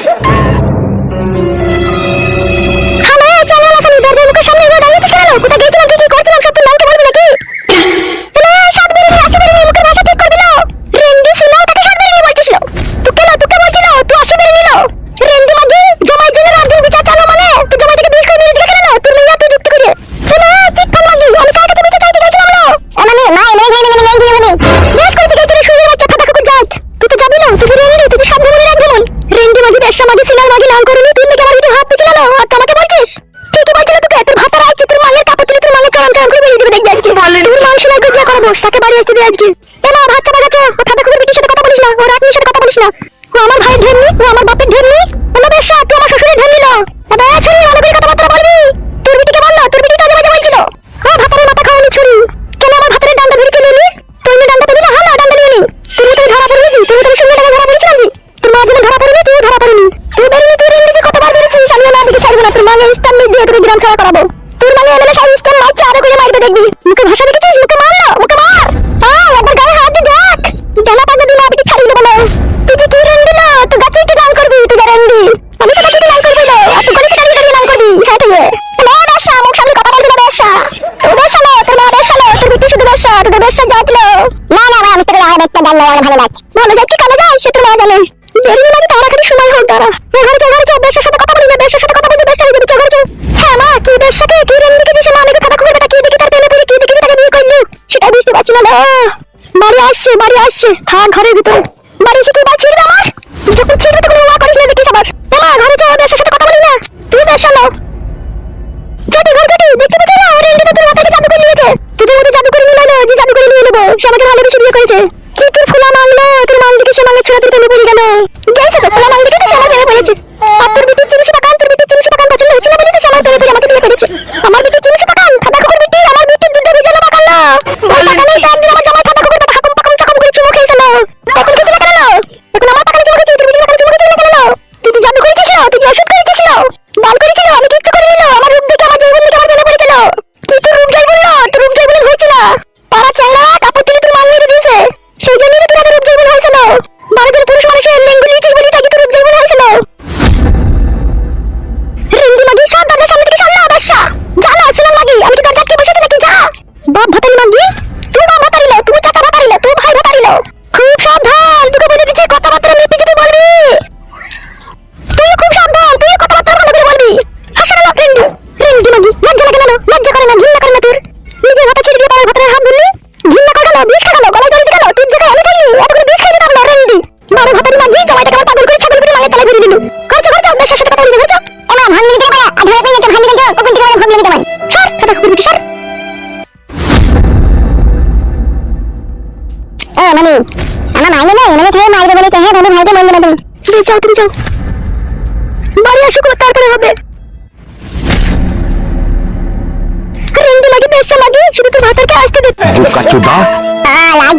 Yes. না গুজরা করাবো তাকে বাড়ি আসতে দিয়ে আজকে এমা ভাত চাপা গেছো ও ফাটা কুকুর বিটির সাথে কথা বলিস না ও রাতনির সাথে কথা বলিস না ও আমার ভাইয়ের ঢেমনি ও আমার বাপের ঢেমনি আমার বেশা তুই আমার শ্বশুরের ঢেমনি লো এবে ছুরি ভালো করে কথাবার্তা বলবি তোর বিটিকে বলল তোর বিটি কাজে বাজে বলছিল ও ভাতারের মাথা খাওয়ানি ছুরি কেন আমার ভাতারের ডান্ডা ধরে চলে এলি তুই না ডান্ডা পেলি না হালো ডান্ডা নিয়ে নি তুই তো ধরা পড়বি জি তুই তো শুনে টাকা ধরা পড়েছিলাম জি তোর মা যেন ধরা পড়বি তুই ধরা পড়বি তুই বেরিয়ে তুই ইংরেজি কতবার বেরিয়েছিস আমি না দিকে ছাড়বো না তোর মাকে ইস্তান দিয়ে তোর গ্রাম ছাড়া করাবো তোর মানে এমএলএ সাহেব ইস্তান মারছে আরও করে মারবে দেখবি মুখে ভাষা দেখেছিস মুখে মার না মুখে মার হ্যাঁ একবার গায়ে হাত দিয়ে দেখ ডানা পাকা দিলে আপনি ছাড়িয়ে দেবো না তুই যে কি রেন দিল তুই গাছে কি গান করবি তুই যা রেন্ডি আমি তো গাছে কি গান করবি না আর তুই গলিতে দাঁড়িয়ে দাঁড়িয়ে গান করবি হ্যাঁ তুই না বেশা মুখ সামনে কথা বলবি না বেশা তোর বেশা না তোর মা বেশা না তোর বিটি শুধু বেশা তোর বেশা জাতলো না না আমি তোর আর একটা গান আমার ভালো লাগে ভালো যায় কি কানে যায়? সে তো না জানে। দেরি লাগে তাড়াতাড়ি সময় হোক, দাঁড়া। ঘরে চল ঘরে চল বেশার সাথে কথা বলি না বেশার সাথে কথা বলি বেশা সাথে ঘরে চল হ্যাঁ মা, কি বেশাকে কি রেন্ডিকে দিছে মা, আমাকে কথা খুলে বেটা কি দিকে তার প্রেমে পড়ে, কি দিকে তাকে বিয়ে করলি। সেটা বুঝতে পারছি না বাড়ি আসছে বাড়ি আসছে। থাক, ঘরের ভিতরে।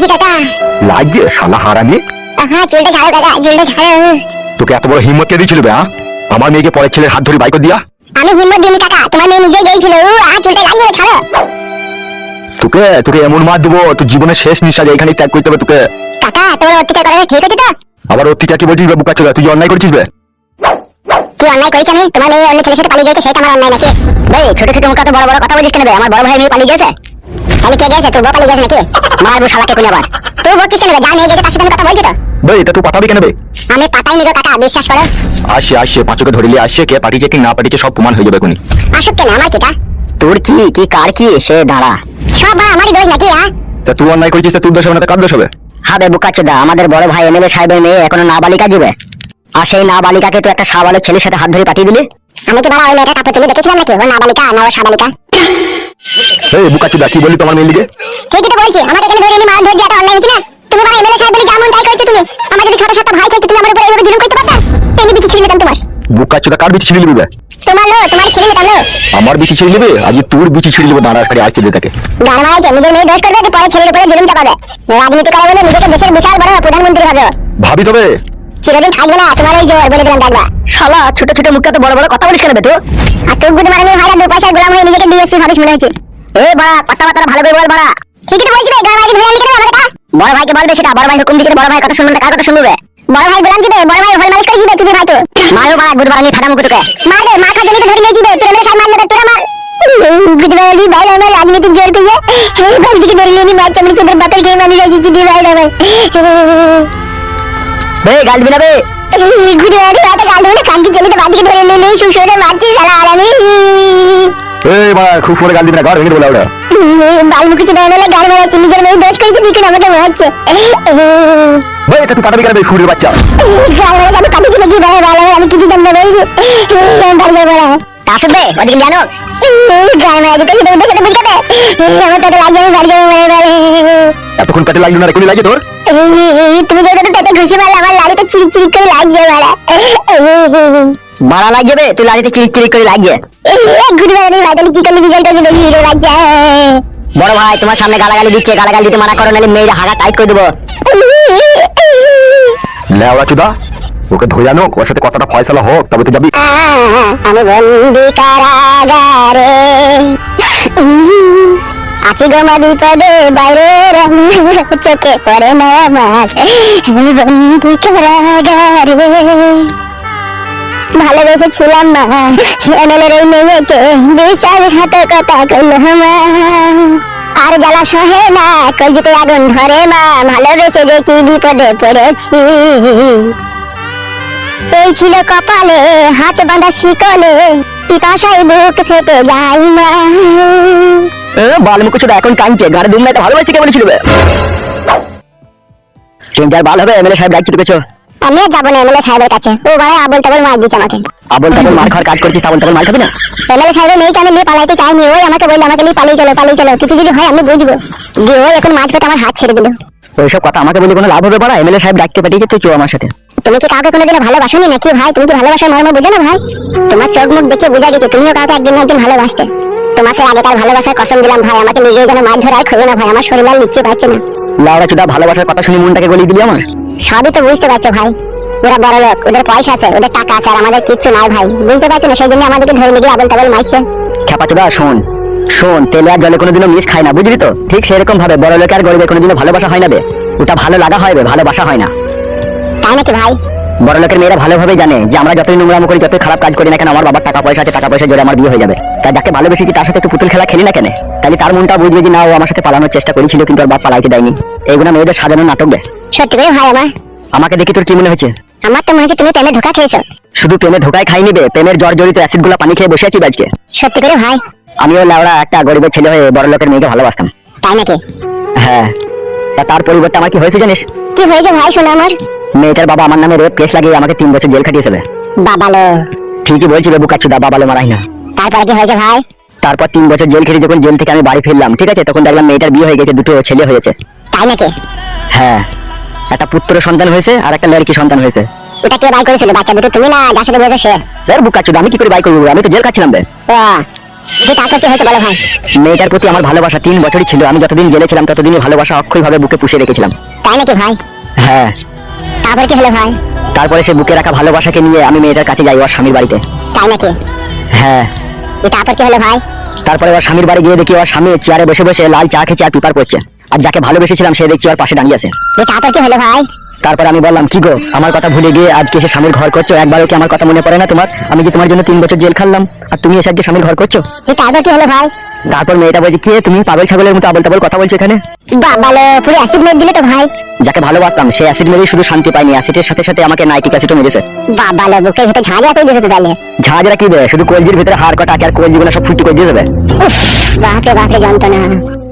লাগছে কাকা। শালা হারামি। হ্যাঁ চুলটা ছাড়ো কাকা চুলটা ছাড়ো তোকে এত বড় হিম্মত কে দিয়েছিল বে? আমার মেয়েকে পরের ছেলের হাত ধরে বাইক দিয়া? আমি হিম্মত দিইনি কাকা তোমার মেয়ে নিজেই গিয়েছিল ও আ চুলটা লাগিয়ে ছাড়ো। তোকে তোকে এমন মার দেবো তোর জীবনের শেষ নিঃশ্বাস এখানেই ত্যাগ করতে হবে তোকে। কাকা তোমার অত্যাচার করা ঠিক আছে তো? আবার অত্যাচার কি বলছিস বে বোকা চোদা? তুই অন্যায় করছিস বে? কি অন্যায় করেছি আমি? তোমার মেয়ে অন্য ছেলের সাথে পালিয়ে গেছে সেটা আমার অন্যায় নাকি? ছোট ছোট মুখে তো বড় বড় কথা বলিস কেন বে? আমার বড় ভাই মেয়ে পালিয়ে গেছে তাহলে কে গেছে? তোর বউ গেছে নাকি? মারবো শালাকে কোন আবার। তুই বলছিস কেন যা নিয়ে গেছে তার সাথে কথা বলছি তো। বে এটা তুই পাঠাবি কেন বে? আমি নিগো কাকা বিশ্বাস করো। আসছে পাঁচকে ধরিলে আসছে কে পাঠিয়েছে কি না পাঠিয়েছে সব প্রমাণ হয়ে যাবে এখনই। আসুক কেন আমার কিটা তোর কি কি কার কি সে দাঁড়া। সব বা আমারই দোষ নাকি হ্যাঁ তা তুই অন্যায় করেছিস তা তোর দোষ হবে না কার দোষ হবে? হবে বুকাচোদা আমাদের বড় ভাই এমএলএ সাহেবের মেয়ে এখনও নাবালিকা যাবে আর সেই নাবালিকাকে তুই একটা সাবালের ছেলের সাথে হাত ধরে পাঠিয়ে দিলি? আমি কি বাবা ওই মেয়েটা কাপড় তুলে দেখেছিলাম নাকি? ও নাবালিকা না ও সাবালিকা। এই বোকা চোদা কি বললি তোমার মেয়ের লিগে ঠিকই তো বলছি? আমাকে এখানে ধরে এনে মার ধরে দেওয়াটা অন্যায় হচ্ছে না তুমি বাবা এমএলএ সাহেব বলে যেমন তাই করছ তুমি। আমার যদি ছোট ছোট ভাই থাকতো তুমি আমার উপরে এইভাবে জুলুম করতে পারতা? তেমনি বিচি ছিঁড়ে নিতাম তোমার। বোকা চোদা কার বিচি ছিঁড়ে নিবি তোমার লো তোমার ছিঁড়ে নিতাম লো আমার বিচি ছিঁড়ে নিবে? আজ তোর বিচি ছিঁড়ে নিবো দাঁড়া খালি আসতে দে তাকে গান মারাইছে নিজের মেয়ে দোষ করবে পরে ছেলের উপরে জুলুম চাপাবে। রাজনীতি করে বলে নিজেকে দেশের বিশাল বড় প্রধানমন্ত্রী হবে ভাবি তবে। চিরদিন থাকবে না তোমার এই জোর বলে দিলাম দেখবা শালা ছোট ছোট মুখে তো বড় বড় কথা বলিস কেন বে তুই? আর তোর গুড মারানি ভাইরা দু পয়সার গোলাম হয়ে নিজেকে ডিএসপি ভাবিস মনে হচ্ছে। এ বাড়া কথা বার্তা ভালো করে বল বাড়া। ঠিকই তো বলছি বে গান মারানি ভাইরা লিখে দেবে আমাকে বড় ভাইকে বলবে সেটা বড় ভাই হুকুম দিচ্ছে বড় ভাই কথা শুনবে কার কথা শুনবে? বড় ভাই বললাম কি বে বড় ভাই হল মালিশ করে দিবে তুমি ভাই তো? বাড়া গুড বাড়া নিয়ে ফাটা মুখ তোকে মার দে মার খাজনি তো ধরে নিয়েছি রে তোরা মেরে সাইড মার নেবে তোরা মার। গুদবাড়ি ভাই আমার রাজনীতি জোর পেয়ে। এই ভাই দিকে ধরে নিয়ে মার চামড়ি তোদের বাতের গেম দি ভাই রে ভাই বে গাল দিবি না বে। গুদবাড়ি ভাইটা গাল ধরে কানকি চলে তো বাদিকে ধরে নিয়ে নিয়ে সুসরে মারছি সালা আর এই বাবা খুব পরে গাল দিবি না ঘর ভেঙে দেবো ওটা বাল মুখে চলে গেলে গাল মারা তুমি নিজের মেয়ে দোষ করেছি বিকেন আমাকে মারছে ভাই এটা তুই পাঠাবি কেন বে সুরের বাচ্চা? গাল মারা আমি কাটি চলে গিয়ে ভাই ভালো আমি কিছু জানতে পারি বাড়ি যাব না তা শুনবে ওদিকে জানো গাল মারা যেতে সেটা সেটা বুঝতে আমার তাকে লাগে আমি বাড়ি যাব ভাই ভাই এতক্ষণ পেটে লাগল না রে কোনি লাগে তোর? তুমি যেটা পেটে ঘুষি মারলে আমার লাড়িতে চিরিক চিরিক করে লাগছে বাড়া বাড়া লাগছে বে তুই লাড়িতে চিরিক চিরিক করে ঘুরে বেড়ানি বাড়ি কি করলে বিজয় করবে বেশি রে বড় ভাই তোমার সামনে গালাগালি দিচ্ছে গালাগালি দিতে মানা করো নাহলে মেয়েরা হাগা টাইট করে দেবো। লেওড়া চুদা ওকে ধরে আনো ওর সাথে কতটা ফয়সালা হোক তবে তো যাবি। আমি বন্দি কারাগারে আছি গো মা বিপদে, বাইরে চোখে পড়ে না আমার। আমি বন্দি কারাগারে ভালোবেসেছিলাম মা এমএলএর এই মেয়েকে বিশ্বাসঘাতকতা করল আমার আর জ্বালা সহে না, কলজিতে আগুন ধরে মা, ভালোবেসে যে কি বিপদে পড়েছি। এই ছিল কপালে, হাত বাঁধা শিকলে, পিপাসায় বুক ফেটে যায় মা। বাল মুখ চুদা এখন কাঁদছে। গাড়ি দুম নাই তো ভালোবাসতে কে বলেছিল বে বাল হবে এমএলএ সাহেব ডাকছি তোকে চো আমি যাব না এমএলএ সাহেবের কাছে। ও ভাই আবল তাবল মার দিচ্ছে আমাকে। আবল তাবল মার খাওয়ার কাজ করছিস তাবল তাবল মার খাবি না? এমএলএ সাহেবের মেয়েকে আমি নিয়ে পালাইতে চাইনি। ওই আমাকে বলল আমাকে নিয়ে পালিয়ে চলো পালিয়ে চলো। কিছু যদি হয় আমি বুঝব। দিয়ে ওই এখন আমার হাত ছেড়ে দিল। ওইসব কথা আমাকে বলে কোনো লাভ হবে এমএলএ সাহেব ডাকতে পাঠিয়েছে তুই চো আমার সাথে। তুমি কি কাউকে কোনোদিনও ভালোবাসোনি নাকি ভাই? তুমি কি ভালোবাসার মর্ম বুঝো না ভাই? তোমার চোখ মুখ দেখে বোঝা গেছে তুমিও কাউকে একদিন একদিন ভালোবাসতে। তোমাকে আগেকার ভালোবাসার কসম দিলাম ভাই আমাকে নিজে যেন মাছ ধরে আর না ভাই আমার শরীর আর নিচ্ছে পাচ্ছে না। লাউড়া চুদা ভালোবাসার কথা শুনে মনটাকে গলিয়ে দিলি আমার? সবই তো বুঝতে পারছ ভাই ওরা বড় লোক ওদের পয়সা আছে ওদের টাকা আছে আর আমাদের কিচ্ছু নাই ভাই বুঝতে পারছ না সেই জন্য আমাদেরকে ধরে নিয়ে আবল তাবল মারছে। খেপা চুদা শোন শোন তেলে আর জলে কোনোদিনও মিশ খায় না বুঝলি তো? ঠিক সেরকম ভাবে বড় লোকে আর গরিবের কোনোদিনও ভালোবাসা হয় না বে। ওটা ভালো লাগা হয় বে ভালোবাসা হয় না। তাই নাকি ভাই? বড় লোকের মেয়েরা ভালোভাবে জানে যে আমরা যতই নোংরামো করি যতই খারাপ কাজ করি না কেন আমার বাবার টাকা পয়সা আছে টাকা পয়সা জোরে আমার বিয়ে হয়ে যাবে। তা যাকে ভালোবেসেছি তার সাথে একটু পুতুল খেলা খেলি না কেন? তাহলে তার মনটা বুঝবে যে না ও আমার সাথে পালানোর চেষ্টা করেছিল কিন্তু ওর বাপ পালাইতে দেয়নি। এইগুলো মেয়েদের সাজানোর নাটক বে। সত্যি করে ভাই আমার। আমাকে দেখে তোর কি মনে হচ্ছে আমার তো মনে হচ্ছে তুমি প্রেমে ধোকা খেয়েছো। শুধু প্রেমে ধোকায় খাই নিবে প্রেমের জ্বর জড়িত অ্যাসিডগুলা পানি খেয়ে বসে আছি আজকে। সত্যি করে ভাই। আমিও লাউড়া একটা গরিবের ছেলে হয়ে বড় লোকের মেয়েকে ভালোবাসতাম। তাই নাকি? হ্যাঁ। তা তার পরিবর্তে আমার কি হয়েছে জানিস? কি হয়েছে ভাই শোনা আমার। মেয়েটার বাবা আমার নামে রেপ কেস লাগিয়ে আমাকে তিন বছর জেল খাটিয়েছে বে। বাবালো। ঠিকই বলছি বে বুকাচ্ছুদা বাবালো মারাই না। তারপরে কি হয়েছে ভাই? তারপর তিন বছর জেল খেটে যখন জেল থেকে আমি বাড়ি ফিরলাম ঠিক আছে? তখন দেখলাম মেয়েটার বিয়ে হয়ে গেছে দুটো ছেলে হয়েছে। তাই নাকি? হ্যাঁ। একটা পুত্র সন্তান হয়েছে আর একটা লড়কি সন্তান হয়েছে। ওটা কে বাই করেছিল? বাচ্চা দুটো তুমি না? যার সাথে সে? স্যার বুকাচ্ছুদা আমি কি করে বাই করব? আমি তো জেল খাচ্ছিলাম বে। যে তারপর কি হয়েছে বলো ভাই? মেয়েটার প্রতি আমার ভালোবাসা তিন বছরই ছিল আমি যতদিন জেলে ছিলাম ততদিনই ভালোবাসা অক্ষয়ভাবে বুকে পুষে রেখেছিলাম। তাই নাকি ভাই? হ্যাঁ। তারপর কি হলো ভাই। তারপরে সে বুকে রাখা ভালোবাসাকে নিয়ে আমি মেয়েটার কাছে যাই ওর স্বামীর বাড়িতে। তাই নাকি? হ্যাঁ। তারপর কি হলো ভাই? তারপরে ওর স্বামীর বাড়ি গিয়ে দেখি ওর স্বামী চেয়ারে বসে বসে লাল চা খেয়ে চা পিপার করছে। আর যাকে ভালোবেসেছিলাম সে দেখছি ওর পাশে দাঁড়িয়ে আছে। তারপর কি হলো ভাই? তারপরে আমি বললাম কি গো আমার কথা ভুলে গিয়ে আজকে এসে স্বামীর ঘর করছ? একবারও কি আমার কথা মনে পড়ে না তোমার? আমি যে তোমার জন্য তিন বছর জেল খাল্লাম আর তুমি এসে আজকে স্বামীর ঘর করছ? তারপর কি হলো ভাই? তারপর মেয়েটা বলছে কে তুমি? পাগল ছাগলের মতো আবল তাবল কথা বলছো এখানে? বাবালো পুরো অ্যাসিড মেরে দিলে তো ভাই। যাকে ভালোবাসতাম অ্যাসিড শুধু শান্তি অ্যাসিডের সাথে সাথে আমাকে নাইট্রিক অ্যাসিডও মেরেছে। বাবালো বুকের ভিতরে ঝাঁঝা করে দিয়েছে তাহলে। ঝাঁঝরা কি দেবে শুধু কলজির ভিতরে হাড় কটা আর কলজিগুলো সব ফুটি করে দিয়ে দেবে। বাপরে বাপরে যন্ত্রণা।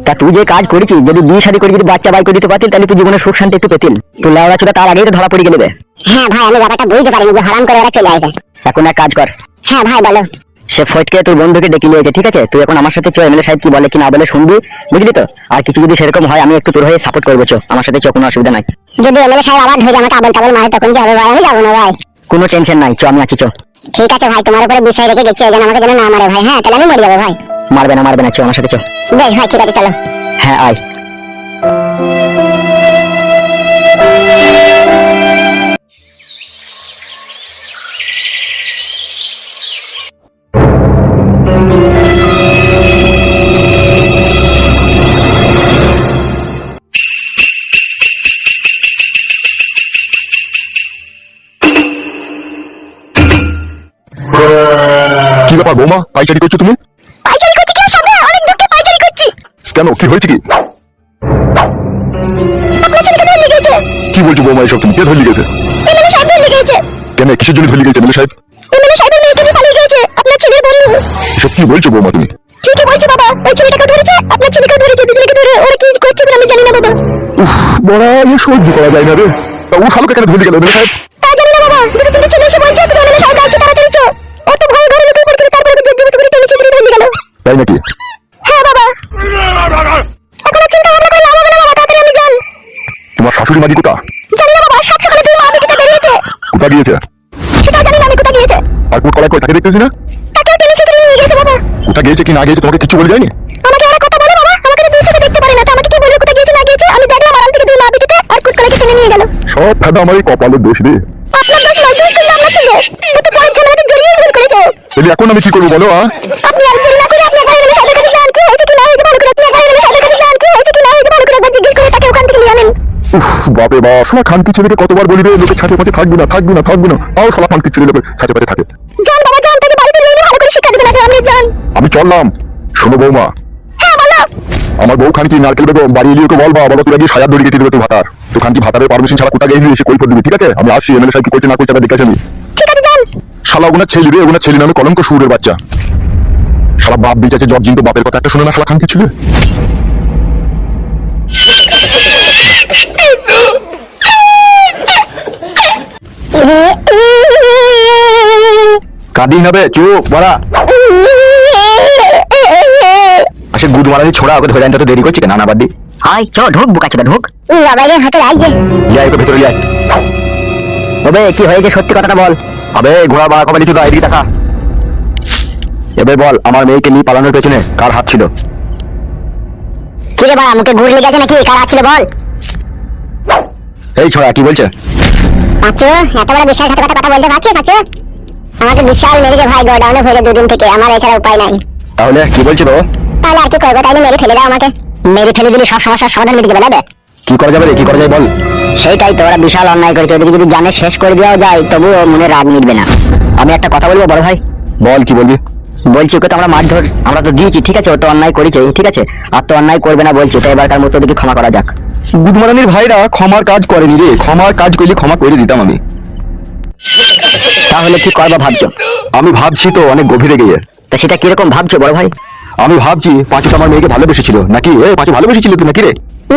তা তুই যে কাজ করেছিস যদি বিয়ে শাদী করে যদি বাচ্চা বাই করে দিতে পারতিস তাহলে তুই জীবনে সুখ শান্তি একটু পেতিল তুই লেওড়া ছোটা তার আগেই তো ধরা পড়ে গেলে। হ্যাঁ ভাই আমি ব্যাপারটা বুঝতে পারিনি যে হারাম করে ওরা চলে আসবে। এখন এক কাজ কর। হ্যাঁ ভাই বলো। সে ফটকে তোর বন্ধুকে ডেকে নিয়েছে ঠিক আছে? তুই এখন আমার সাথে চো এমএলএ সাহেব কি বলে কি না বলে শুনবি বুঝলি তো? আর কিছু যদি সেরকম হয় আমি একটু তোর হয়ে সাপোর্ট করব চো আমার সাথে চো কোনো অসুবিধা নাই। যদি এমএলএ সাহেব আবার ধরে আমাকে আবল তাবল মারে তখন কি হবে ভাই? আমি যাব না ভাই। কোনো টেনশন নাই চো আমি আছি চো ঠিক আছে ভাই তোমার উপরে বিষয় রেখে গেছি জন্য আমাকে যেন না মারে ভাই হ্যাঁ? তাহলে আমি মরে যাব ভাই। মারবে না মারবে না চো আমার সাথে চো বেশ ভাই ঠিক আছে চলো। হ্যাঁ আয়। কি ব্যাপার বৌমা? পাইচারি করছ তুমি? পাইচারি করছি কেন সামনে অনেক দূরকে পাইচারি করছি। কেন? কি হয়েছে কি? কি বলছো বৌমা এসব তুমি? কে ধরে লিখেছে কেন? কিসের জন্য ধরে গেছে এমএলএ সাহেব? এমএলএ সাহেবের মেয়েকে নিয়ে পালিয়ে কি বলছো বৌমা তুমি? ঠিকই বলছে বাবা? ওই ছেলেটাকে ধরেছে? আপনার ছেলেকে ধরেছে দুজনকে ধরে? ওরা কি করছে আমি জানি না বাবা। উফ বড়া এ সহ্য করা যায় না রে। তা ও শালোকে কেন ধরে গেল মেলে সাহেব? তা জানি না বাবা। দুটো তিনটে ছেলে এসে বলছে তুমি এমএলএ সাহেব গাইছে তাড়াতাড়ি চো। অত ভয় ঘরে লুকিয়ে পড়ছিল তারপরে তো জোর করে টেনে ছেড়ে ভেঙে গেল। তাই নাকি? হ্যাঁ বাবা। এখন চিন্তা ভাবনা করে লাভ হবে না বাবা তাড়াতাড়ি আমি যান তোমার শাশুড়ি মাঝি কোথা? জানি না বাবা সাত সকালে তুমি মা বিকেতে বেরিয়েছে? কোথা গিয়েছে? সেটা জানি না আমি কোথায় গিয়েছে। আর কোট কলাই করে তাকে দেখতেছি না? নিয়ে গেছে বাবা। কোথা গিয়েছে কি না গিয়েছে তোমাকে কিছু বলে যায়নি? আমাকে ওরা কথা বলে বাবা। আমাকে তো দুই চোখে দেখতে পারে না তো আমাকে কি বলবে কোথায় গিয়েছে না গিয়েছে? আমি দেখলাম আড়াল থেকে দুই মা আর কুটকলাকে টেনে নিয়ে গেল। সব আমার এই কপালের দোষ রে। আপনার দোষ নয় দোষ করলে ছেলে। ও তো পরের ঝামেলাতে জড়িয়ে ভুল করেছে। তাহলে এখন আমি কি করব বলো আ? আপনি আর দেরি না করে আপনার গাড়ি নেমে সাথে কাছে যান কি হয়েছে কি না হয়েছে ভালো করে আপনার গাড়ি নেমে সাথে কাছে যান কি হয়েছে কি না হয়েছে ভালো করে একবার জিজ্ঞেস করে তাকে ওখান থেকে নিয়ে আনেন। উফ বাপে বাপ শালা খানকি ছেলেকে কতবার বলি রে লোকে ছাতে থাকবি না থাকবি না থাকবি না। তাও শালা খানকি ছেলে লোকে ছাতে থাকে। যান বাবা যান তাকে শিক্ষা দেবেন আগে আপনি যান আমি চললাম। শোনো বৌমা। হ্যাঁ বলো। আমার বউ খানকি নারকেল বেগম বাড়ি এলিয়ে বলবা বাবা তুই গিয়ে সাজার দড়ি কেটে দেবে তো ভাতার। তো খানকি ভাতারের পারমিশন ছাড়া কোথা গিয়ে এসে কই দিবি ঠিক আছে? আমি আসছি এমএলএ সাহেব কি করছে না করছে দেখে আসি ঠিক আছে যান শালা ওগুনা ছেলে রে ওগুনা ছেলে নামে কলঙ্ক সুরের বাচ্চা। শালা বাপ বেঁচেছে জব জিন তো বাপের কথা। একটা শুনে না শালা খানকি ছিল। কাঁদি হবে চুপ বড়া। আসে গুদ মারানি ছোড়া ওকে ধরে আনতে তো দেরি করছে কেন? না বাদ দি। হাই চ ঢুক বুকা চোদা ঢুক। বাবা রে হাতে লাগছে লিয়া একে ভেতরে লিয়া ওবে কি হয়েছে সত্যি কথাটা বল। আবে ঘোড়া বাড়া কবে দা এদিকে দেখা এবার বল আমার মেয়েকে নিয়ে পালানোর পেছনে কার হাত ছিল? কি রে বাবা মুখে ঘুরলে গেছে নাকি? কার আছে বল। এই ছোড়া কি বলছে? পাঁচু এত বড় বিশাল ঘাতকতা কথা বলতে পারছিস পাঁচু? আমাকে বিশাল মেরেছে ভাই গোডাউনে ভরে দুদিন থেকে আমার এছাড়া উপায় নাই। তাহলে কি বলছে তো? তাহলে আর কি করব? তাইলে মেরে ফেলে দাও আমাকে। মেরে ফেলে দিলে সব সমস্যার সমাধান মিটে যাবে না কি করা যাবে রে? কি করা যায় বল। সেইটাই তো ওরা বিশাল অন্যায় করেছে। ওদেরকে যদি জানে শেষ করে দেওয়া যায় তবুও মনে রাগ মিটবে না। আমি একটা কথা বলব বড় ভাই? বল কি বলবি? বলছি ওকে তো আমরা মারধর আমরা তো দিয়েছি ঠিক আছে? ও তো অন্যায় করেছে ঠিক আছে? আর তো অন্যায় করবে না বলছি তো এবারকার মতো ওদেরকে ক্ষমা করা যাক। গুদমারানির ভাইরা ক্ষমার কাজ করেনি রে। ক্ষমার কাজ করলে ক্ষমা করে দিতাম আমি। তাহলে কি করবা ভাবছ? আমি ভাবছি তো অনেক গভীরে গিয়ে। তা সেটা কীরকম ভাবছ বড় ভাই? আমি ভাবছি পাঁচু তো আমার মেয়েকে ভালোবেসেছিল। নাকি? এ পাঁচু ভালোবেসেছিল তুই নাকি রে?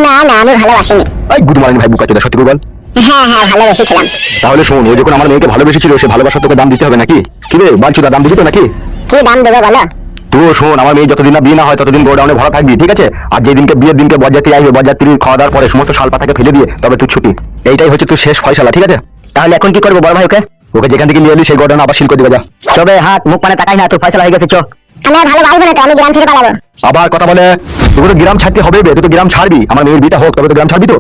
না না আমি ভালোবাসিনি। এই গুদমারানি ভাই বুকা চোদা সত্যি বল। হ্যাঁ হ্যাঁ ভালোবেসেছিলাম। তাহলে শোন ও যখন আমার মেয়েকে ভালোবেসেছিল সে ভালোবাসা তোকে দাম দিতে হবে নাকি? কি রে বাঞ্চুদা দাম দিবি তো নাকি? কি দাম দেবো বলো? তুইও শোন আমার মেয়ে যতদিন না বিয়ে না হয় ততদিন গোডাউনে ভরা থাকবি ঠিক আছে? আর যেদিনকে বিয়ের দিনকে বরযাত্রী আসবে বরযাত্রীর খাওয়া দাওয়ার পরে সমস্ত শাল পাতাকে ফেলে দিয়ে তবে তুই ছুটি। এইটাই হচ্ছে তুই শেষ ফয়সালা ঠিক আছে? তাহলে এখন কি করব বড় ভাই ওকে? ওকে যেখান থেকে নিয়ে এলি সেই ঘটনা আবার শিল করে দিবে যা চবে হাত মুখ মানে তাকাই না তোর ফয়সালা হয়ে গেছে চো। আমি আর ভালোবাসবো না তো আমি গ্রাম থেকে পালাবো। আবার কথা বলে তোকে তো গ্রাম ছাড়তে হবে তুই তো গ্রাম ছাড়বি। আমার মেয়ের বিয়েটা হোক তবে তো গ্রাম ছাড়বি তো?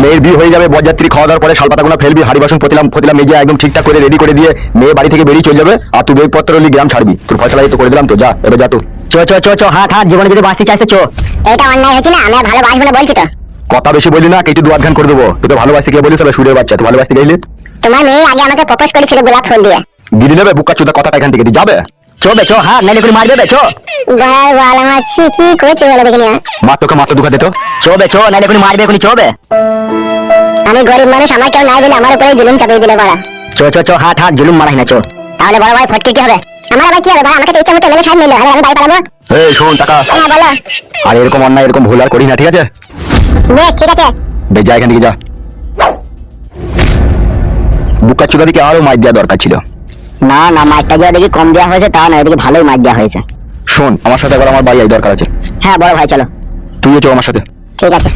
মেয়ের বিয়ে হয়ে যাবে বরযাত্রী খাওয়া দাওয়ার পরে শালপাতাগুলো ফেলবি হাড়ি বাসন পতিলাম পতিলাম মেজে একদম ঠিকঠাক করে রেডি করে দিয়ে মেয়ে বাড়ি থেকে বেরিয়ে চলে যাবে আর তুই বেগপত্র নিয়ে গ্রাম ছাড়বি। তোর ফয়সালা তো করে দিলাম তো যা এবার যা তো। চো চো চো চো হাত হাত জীবনে যদি বাঁচতে চাইছে চো। এটা অন্যায় হয়েছে না আমি ভালো ভালোবাসবো না বলছি তো। কথা বেশি বলি না কিছু দু আধখান করে দেবো। তোকে ভালোবাসতে গিয়ে বলিস তবে সুরের বাচ্চা তুই ভালোবাসতে গেলি? তোমার মেয়ে আগে আমাকে প্রপোজ করেছিল গোলাপ ফুল দিয়ে। দিলি নেবে বুকা চুদা কথাটা এখান থেকে যাবে? চো বে চো হাত নাইলে করে মারবে বে চো। গলার বল আমার ছি কি করেছে বলে দেখে নিও মা তোকে মাথা দুখা দিত চো বে চো নাইলে করে মারবে এখনই চো বে। আমি গরিব মানুষ আমার কেউ নাই বলে আমার উপরে জুলুম চাপিয়ে দিলে বড়া চো চো চো হাত হাত জুলুম মারাই না চো। তাহলে বড় ভাই ফটকে কি হবে? আমার আবার কি হবে? ভাই আমাকে তো ইচ্ছা মতো মেলে সামনে নিলো আমি বাড়ি পালাবো। এই শোন টাকা। হ্যাঁ বলো। আর এরকম অন্যায় এরকম ভুল আর করি না ঠিক আছে? বেশ ঠিক আছে। যা এখান থেকে যা। বুকা চুদা দিকে আরও মাইক দেওয়া দরকার ছিল। না না মাইকটা যা দেখি কম দেওয়া হয়েছে তা না এদিকে ভালোই মাইক দেওয়া হয়েছে। শোন আমার সাথে একবার আমার বাড়ি আয় দরকার আছে। হ্যাঁ বড় ভাই চলো। তুইও চো আমার সাথে। ঠিক আছে।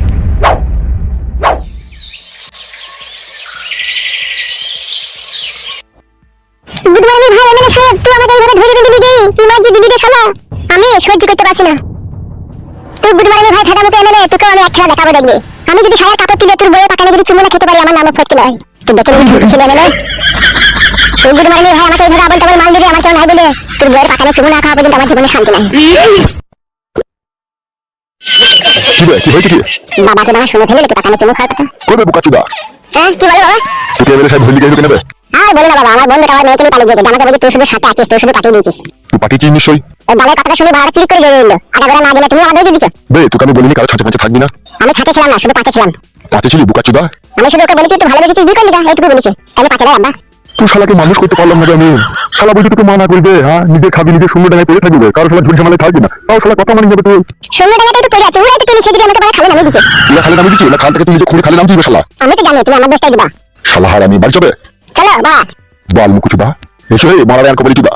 ভাই এমএলএ সাহেব তুই আমাকে এইভাবে ধরে মাঝে রে শালা? আমি সহ্য করতে পারছি না। তুই গুড মর্নিং ভাই থাকা মতো এমএলএ তোকে আমি এক খেলা দেখাবো দেখবি। আমি যদি সারা কাপড় তুলে তোর বইয়ের পাকানে যদি চুমো না খেতে পারি আমার নামও ফটকে নয়। তুই দেখে নিবি ছোট ছেলে এমএলএ তুই গুড মর্নিং ভাই আমাকে এইভাবে আবল তাবল মাল দিবি আমার কেউ নাই বলে। তোর বইয়ের পাকানে চুমো না খাওয়া পর্যন্ত আমার জীবনে শান্তি নাই। কি কি হয়েছে কি? বাবা শুনে ফেলে চুমো খাওয়ার কথা। বুকা চুদা? হ্যাঁ কি বলে বাবা? তোকে এবারে সাহেব ভুলি গেছে কেন বে আর বলো না বাবা আমার বন্ধুটা আমার মেয়েকে নিয়ে পালিয়ে আমাকে বলছে তুই শুধু সাথে আছিস তুই শুধু পাঠিয়ে দিয়েছিস। তুই পাঠিয়েছিস নিশ্চয়ই। ওই বালের কথাটা শুনে করে আটা না দিলে তুমি আমাদের দিয়ে দিচ্ছ বে তোকে আমি বলিনি কারও ছাঁচে ফাঁচে থাকবি না। আমি ছাতে ছিলাম না শুধু পাঁচে ছিলাম। চাচা ছিল বুকাচুদা? আমি শুধু ওকে বলেছি একটু ভালোবেসেছিস বিয়ে করলি না? এইটুকু বলেছি। তাহলে পাচারাই আমরা তুই শালাকে মানুষ করতে পারলাম না আমি শালা বলছি তোকে মানা করবে হ্যাঁ? নিজে খাবি নিজে শূন্য টাকায় পেয়ে থাকবে। কারও শালা ঝুড়ি সামালে থাকবি না। তাও শালা কথা মানি যাবে তুই। শূন্য টাকায় তো পড়ে আছে তুই তুমি সেদিকে আমাকে বলে খালি নামিয়ে দিচ্ছে না খালি নামিয়ে দিচ্ছি না খাল থেকে তুই নিজে খুঁড়ে খালি নাম দিবে শালা। আমি তো জানি তুমি আমার দোষটাই দিবা। শালা হারামি বাড়ি যাবে চলো বা। বল মুকুচুদা। এসো হে মারা দেন কবলি চুদা।